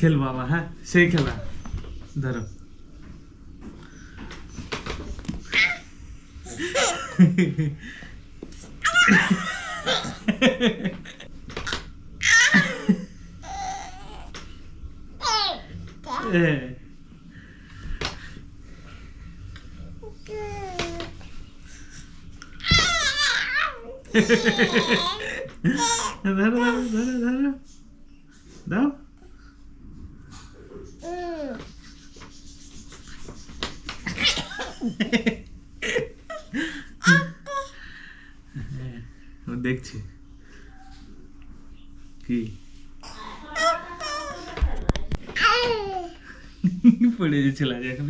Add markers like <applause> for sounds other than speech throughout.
খেলব আবার হ্যাঁ সেই খেলা ধরো এ, ধরো ধরো ধরো ধরো দাও ও দেখছি। কি? পড়ে যাচ্ছিল এখন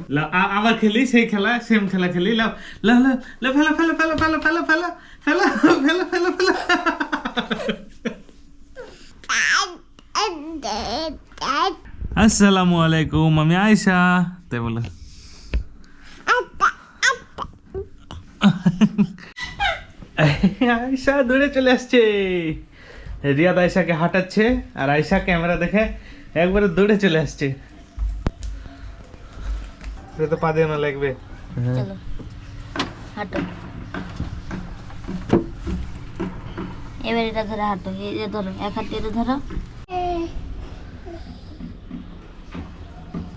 আবার খেলি, সেই খেলা সেম খেলা খেলি। লাও লাও লাও ফেলো ফেলো ফেলো ফেলো ফেলো ফেলো ফেলো ফেলো ফেলো ফেলো। আসসালামু আলাইকুম আমি আয়শা। তাই বলে। আয়শা দূরে চলে আসছে। রিয়াদ আয়শাকে হাঁটাচ্ছে আর আয়শা ক্যামেরা দেখে একবারে দৌড়ে চলে আসছে। তো পা দিয়ে না লাগবে। চলো হাঁটো। এবার এটা ধরে হাঁটো এই যে ধরো এক হাতে এটা ধরো।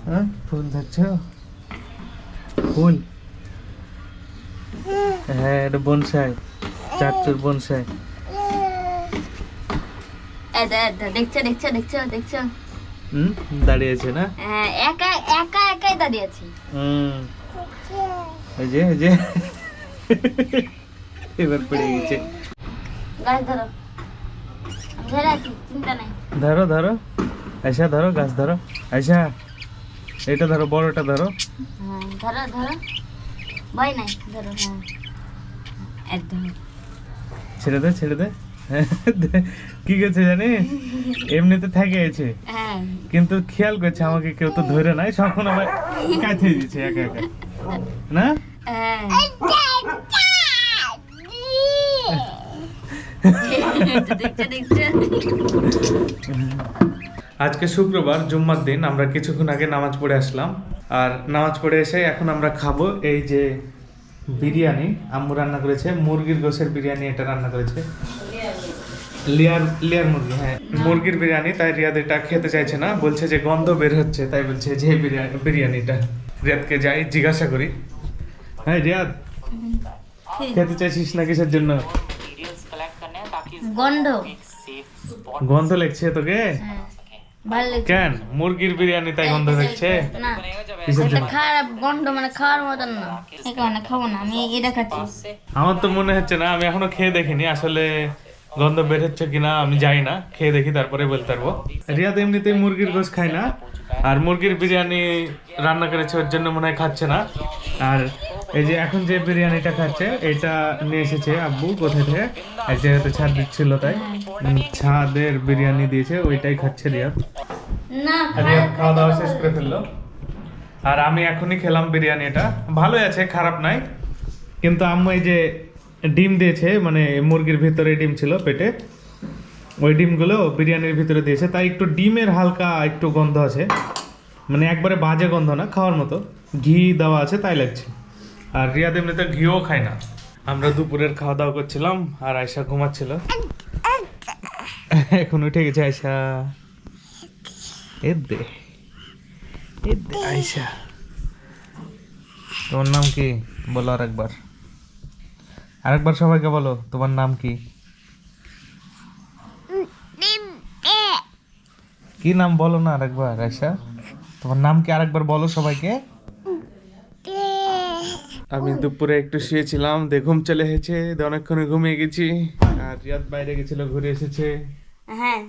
হ্যাঁ? ফুল ধরছ? ফুল? হ্যাঁ এটা বনসাই। চারচুর বনসাই। দেখছ দেখছ দেখছ দেখছ? হুম? দাঁড়িয়েছে না? হ্যাঁ একা একা একাই হুম। এই যে এই যে। এবার পড়ে গেছে। গাছ ধরো। ধরে আছি চিন্তা নেই। ধরো ধরো। আয়সা ধরো গাছ ধরো। আয়সা এটা ধরো বড়টা ধরো। হ্যাঁ ধরো ধরো। ভয় নাই ধরো হ্যাঁ। একদম ছেড়ে দে ছেড়ে দে। কি গেছে জানি? এমনিতে থেকে আছে হ্যাঁ। কিন্তু খেয়াল করছে আমাকে কেউ তো ধরে নাই সখন আমার কাছে দিচ্ছে একা একা। না? <laughs> দেখছ দেখছ। আজকে শুক্রবার জুম্মার দিন আমরা কিছুক্ষণ আগে নামাজ পড়ে আসলাম। আর নামাজ পড়ে এসে এখন আমরা খাব এই যে বিরিয়ানি আম্মু রান্না করেছে মুরগির গোশের বিরিয়ানি এটা রান্না করেছে। লেয়ার লেয়ার মুরগি হ্যাঁ। মুরগির বিরিয়ানি তাই রিয়াদ এটা খেতে চাইছে না বলছে যে গন্ধ বের হচ্ছে তাই বলছে যে বিরিয়ানি বিরিয়ানিটা। রিয়াদকে যাই জিজ্ঞাসা করি। হ্যাঁ রিয়াদ খেতে চাইছিস না কিসের জন্য? গন্ধ। গন্ধ লেগছে তোকে? হ্যাঁ। ভালো লাগছে। কেন? মুরগির বিরিয়ানি তাই গন্ধ লাগছে না এটা খারাপ গন্ধ মানে খাওয়ার মতন না। এই কারণে খাব না আমি এটা খাচ্ছি। আমার তো মনে হচ্ছে না আমি এখনও খেয়ে দেখিনি আসলে গন্ধ বের হচ্ছে কিনা আমি জানি না। খেয়ে দেখি তারপরে বলতে পারব রিয়াদ এমনিতেই মুরগির গোশ খায় না। আর মুরগির বিরিয়ানি রান্না করেছে ওর জন্য মনে হয় খাচ্ছে না। আর এই যে এখন যে বিরিয়ানিটা খাচ্ছে এটা নিয়ে এসেছে আব্বু কোথায় থেকে? জায়গাতে ছাদ দিচ্ছিল তাই। ছাদের বিরিয়ানি দিয়েছে ওইটাই খাচ্ছে রিয়াদ। রিয়াদ খাওয়া দাওয়া শেষ করে ফেলল। আর আমি এখনই খেলাম বিরিয়ানি এটা ভালোই আছে খারাপ নাই। কিন্তু আম্মু এই যে ডিম দিয়েছে মানে মুরগির ভিতরে ডিম ছিল পেটে। ওই ডিমগুলো বিরিয়ানির ভিতরে দিয়েছে। তাই একটু ডিমের হালকা একটু গন্ধ আছে। মানে একবারে বাজে গন্ধ না, খাওয়ার মতো। ঘি দেওয়া আছে, তাই লাগছে। আর রিয়াদ এমনিতে ঘিও খায় না। আমরা দুপুরের খাওয়া দাওয়া করছিলাম, আর আয়সা ঘুমাচ্ছিল। এখন উঠে গেছে আয়সা এ দে এ দে আয়সা তোমার নাম কি? বলো আরেকবার। আরেকবার সবাইকে বলো তোমার নাম কি? কি নাম বলো না আরেকবার আয়সা তোমার নাম কি আরেকবার বলো সবাইকে? আমি দুপুরে একটু শুয়েছিলাম দিয়ে ঘুম চলে এসেছে দিয়ে অনেকক্ষণ ঘুমিয়ে গেছি। আর রিয়াদ বাইরে গেছিল ঘুরে এসেছে। হ্যাঁ।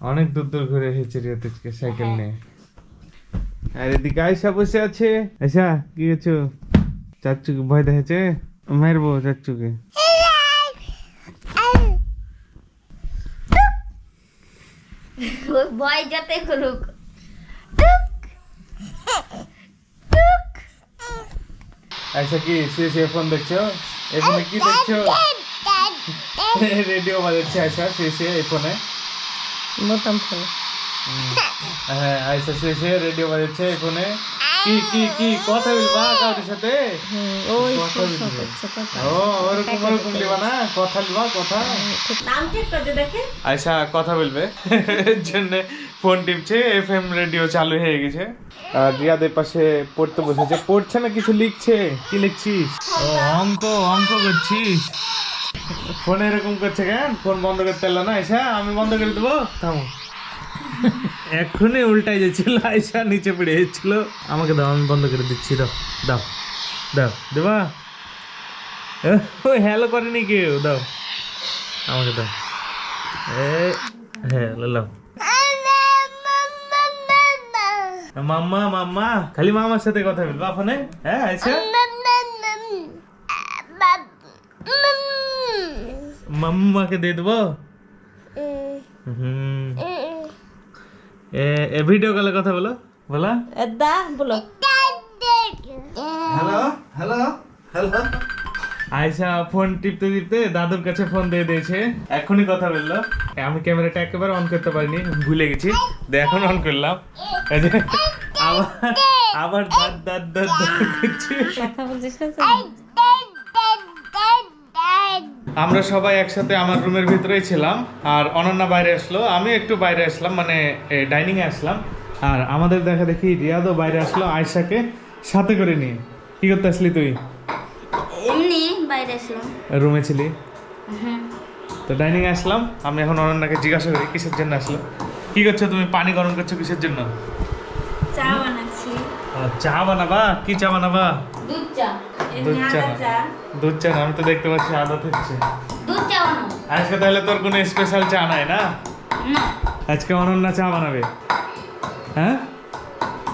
অনেক দূর দূর ঘুরে এসেছে রিয়াদ আজকে সাইকেল নিয়ে। আর এদিকে আয়সা বসে আছে। আয়সা কি হয়েছো চাচ্চুকে ভয় দেখেছে মারবো চাচ্চুকে। <laughs> ভয় যাতে করুক। টুক। কি শুয়ে ফোন দেখছ? এখানে কি দেখছ? <laughs> রেডিও বাজাচ্ছে আয়সা এই ফোনে। বোতাম ফোন। হ্যাঁ আইসা শেষে রেডিও বাজাচ্ছে ফোনে। কি কি কি? কথা বলবা? কাউরির সাথে? ওই কথা বলবে। ও ওরকম ওরকম লিবা না? কথা লিবা কথা? নাম ঠিক করে দেখে। আয়সা কথা বলবে। এর জন্য ফোন টিপছে এফ এম রেডিও চালু হয়ে গেছে। আর রিয়াদের পাশে পড়তে বসেছে। পড়ছে না কিছু লিখছে? কি লিখছিস? ও অঙ্ক অঙ্ক করছিস? ফোন এরকম করছে কেন? ফোন বন্ধ করতে না? আয়সা আমি বন্ধ করে দেবো? থামো। এক্ষুনি উল্টাই যাচ্ছিল আয়সা নিচে পড়ে যাচ্ছিল। আমাকে দাও, আমি বন্ধ করে দিচ্ছি, দাও দাও দাও, দেবা? ও হ্যালো করেনি কেউ, দাও, আমাকে দাও। এ হ্যাঁ মাম্মা মাম্মা, খালি মামার সাথে কথা বলবা ফোনে? হ্যাঁ আচ্ছা মাম্মাকে দিয়ে দেবো? হুম। এ ভিডিও কলে কথা বলো। বলা। দা বলো। Hello hello hello Aysha phone টিপতে টিপতে দাদুর কাছে ফোন দিয়ে দিয়েছে। এখনই কথা বলল। আমি ক্যামেরাটা একেবারে অন করতে পারিনি ভুলে গেছি। এখন অন করলাম। আবার আবার দাঁত দাঁত দাঁত দাঁত করছে। কথা বলছিস না? আমরা সবাই একসাথে আমার রুমের ভিতরেই ছিলাম আর অনন্যা বাইরে আসলো। আমি একটু বাইরে আসলাম মানে ডাইনিং এ আসলাম। আর আমাদের দেখা দেখি রিয়াদও বাইরে আসলো আয়সাকে সাথে করে নিয়ে। কি করতে আসলি তুই? এমনি বাইরে আসলাম। রুমে ছিলি? তো ডাইনিং আসলাম। আমি এখন অনন্যাকে জিজ্ঞাসা করি কিসের জন্য আসলো? কি করছ তুমি? পানি গরম করছ কিসের জন্য? চা বানাচ্ছি। চা বানাবা? কি চা বানাবা? দুধ চা। দুধ চা দুধ চা আমি তো দেখতে পাচ্ছি আদা হচ্ছে দুধ চা আজকে তাহলে তোর কোনো স্পেশাল চা নাই না? না। আজকে অনন্যা চা বানাবে। হ্যাঁ?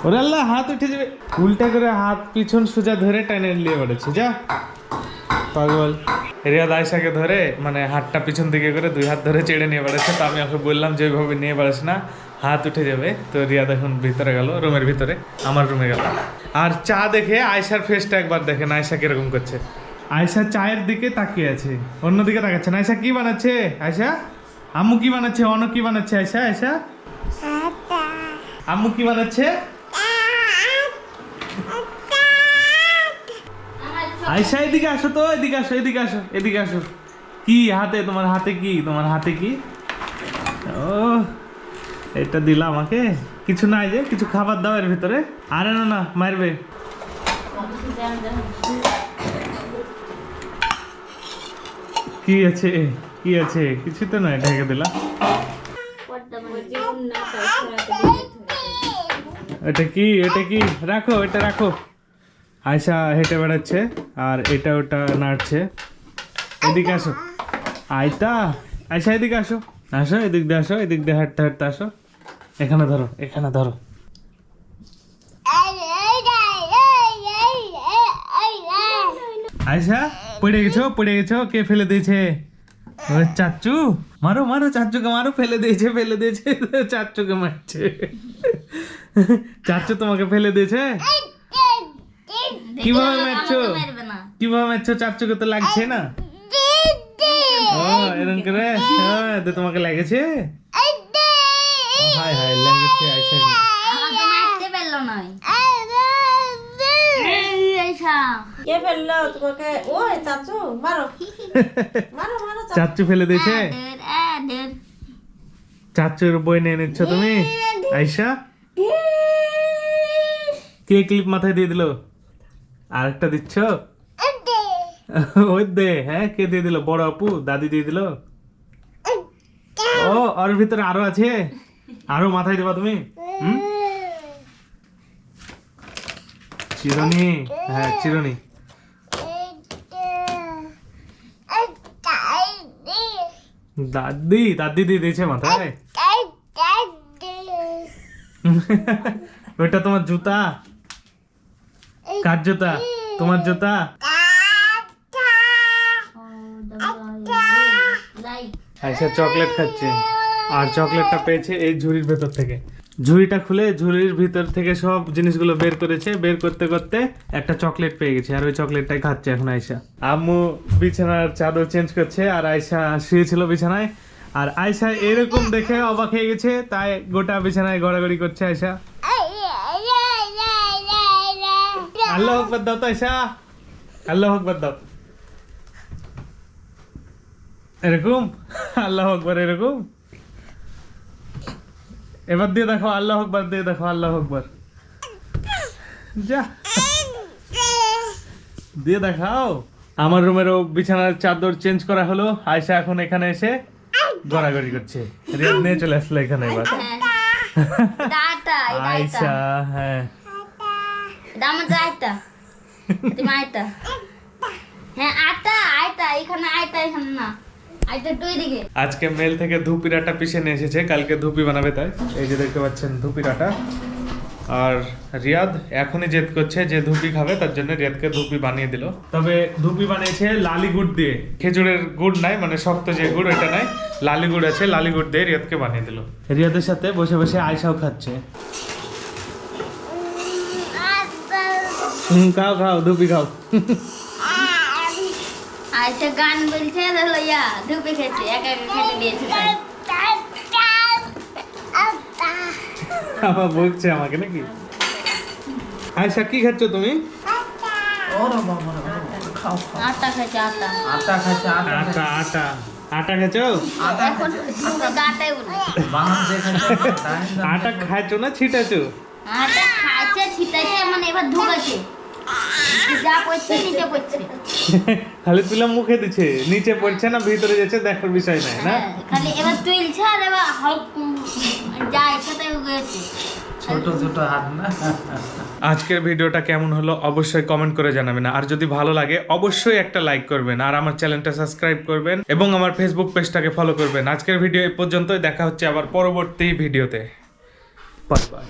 ওরে আল্লাহ হাত উঠে যাবে। উল্টা করে হাত পিছন সোজা ধরে টেনে নিয়ে বেড়েছে যা। পাগল। রিয়াদ আয়সাকে ধরে মানে হাতটা পিছন দিকে করে দুই হাত ধরে চেড়ে নিয়ে বেড়াচ্ছে। তো আমি ওকে বললাম যে ওইভাবে নিয়ে বেড়াস না হাত উঠে যাবে। তো রিয়াদ এখন ভিতরে গেল রুমের ভিতরে আমার রুমে গেল। আর চা দেখে আয়সার ফেসটা একবার দেখেন আয়সা কীরকম করছে। আয়সা চায়ের দিকে তাকিয়ে আছে অন্যদিকে তাকাচ্ছে না। আয়সা কি বানাচ্ছে? আয়সা আম্মু কি বানাচ্ছে? অন কি বানাচ্ছে? আয়সা আয়সা আম্মু কি বানাচ্ছে? আয়সা এদিকে আসো তো এদিকে আসো এদিকে আসো এদিকে আসো। কি হাতে তোমার হাতে কি তোমার হাতে কি? ও এটা দিলা আমাকে। কিছু নাই যে কিছু খাবার দাও এর ভিতরে। আরে না না মারবে। কি আছে? কি আছে? কিছু তো নয় ঢেকে দিলা। এটা কি এটা কি? রাখো এটা রাখো। আয়সা হেঁটে বেড়াচ্ছে আর এটা ওটা নাড়ছে। এদিকে আসো। আয়তা আয়সা এদিকে আসো। আসো, এদিক দিয়ে আসো, এদিক দিয়ে হাঁটতে হাঁটতে আসো। এখানে ধরো এখানে ধরো। আয়সা পড়ে গেছো পড়ে গেছো, কে ফেলে দিয়েছে? চাচু মারো মারো চাচুকে মারো, ফেলে দিয়েছে ফেলে দিয়েছে চাচুকে মারছে। চাচু তোমাকে ফেলে দিয়েছে? কীভাবে মারছো? কীভাবে মারছো? চাচুকে তো লাগছে না। ও এরকম করে? হ্যাঁ তো তোমাকে লেগেছে? হায় হায় লেগেছে আয়সা আমাকে মারতে পারল নয় কে ফেলল তোমাকে? ওই চাচু মারো। মারো মারো চাচু। ফেলে দিয়েছে? চাচুর বই নিয়ে নিচ্ছ তুমি? আইসা কে ক্লিপ মাথায় দিয়ে দিল? আরেকটা দিচ্ছ? ওই দে হ্যাঁ কে দিয়ে দিল? বড় আপু দাদি দিয়ে দিল? ও ওর ভিতরে আরও আছে? আরও মাথায় দেবা তুমি? চিরনি হ্যাঁ চিরনি। দাদি দাদি দিয়ে দিয়েছে মাথায়? ওইটা <laughs> তোমার জুতা? কার জুতা? তোমার জুতা? আয়সা চকলেট খাচ্ছে। আর চকলেটটা পেয়েছে এই ঝুড়ির ভেতর থেকে। ঝুড়িটা খুলে ঝুড়ির ভিতর থেকে সব জিনিসগুলো বের করেছে। বের করতে করতে একটা চকলেট পেয়ে গেছে। আর ওই চকলেটটাই খাচ্ছে এখন আয়সা আম্মু বিছানার চাদর চেঞ্জ করছে আর আয়সা শুয়েছিল বিছানায়। আর আয়সা এরকম দেখে অবাক হয়ে গেছে। তাই গোটা বিছানায় গড়াগড়ি করছে আয়সা আল্লাহ আকবর দাও তো আয়সা আল্লাহ আকবর দাও। এরকম? আল্লাহ আকবর এরকম? এবার দিয়ে দেখো আল্লাহ আকবর দিয়ে দেখো আল্লাহ আকবর। যা। দিয়ে দেখাও। আমার রুমেরও বিছানার চাদর চেঞ্জ করা হলো। আয়সা এখন এখানে এসে গড়াগড়ি করছে। রিয়াদ নিয়ে চলে আসলো এখানে এবার। <laughs> আয়সা হ্যাঁ। আমার দাটা তুমি আইটা হ্যাঁ আটা আইটা এখানে আইটা এখানে না। আজকে মেল থেকে ধুপির আটা পিষে নিয়ে এসেছে, কালকে ধুপি বানাবে তাই। এই যে দেখতে পাচ্ছেন ধুপির আটা আর রিয়াদ এখনই জেদ করছে যে ধুপি খাবে, তার জন্য রিয়াদকে ধুপি বানিয়ে দিল। তবে ধুপি বানিয়েছে লালি গুড় দিয়ে। খেজুরের গুড় নাই মানে শক্ত যে গুড়, এটা নাই। লালি গুড় আছে, লালি গুড় দিয়ে রিয়াদকে বানিয়ে দিল। রিয়াদের সাথে বসে বসে আয়সাও খাচ্ছে। হুম খাও খাও ধুপি খাও। আচ্ছা গান বলছে হলো ইয়া ধুপে খেতে একা একা খেতে দিয়েছে তাই। বকছে আমাকে নাকি? আয়সা কি খাচ্ছ তুমি? ওরে বাবা রে, ওরে বাবা, খাও খাও। আটা খাচ্ছে আটা। আটা খাইছে আটা আটা আটা। আটা খাচ্ছ? আটা খাচ্ছ। না ছিটাছো আটা খাইছে ছিটাইছে মানে এবার ধুকাছে যা পড়ছে নিচে পড়ছে। <laughs> খালি তুলা মুখে দিচ্ছে নিচে পড়ছে না ভিতরে যাচ্ছে দেখার বিষয় নাই না? হ্যাঁ, খালি এবার তুলছে আর এবার ছোট ছোট হাত না? আজকের ভিডিওটা কেমন হলো অবশ্যই কমেন্ট করে জানাবেন আর যদি ভালো লাগে অবশ্যই একটা লাইক করবেন আর আমার চ্যানেলটা সাবস্ক্রাইব করবেন এবং আমার ফেসবুক পেজটাকে ফলো করবেন। আজকের ভিডিও এই পর্যন্তই দেখা হচ্ছে আবার পরবর্তী ভিডিওতে। Bye bye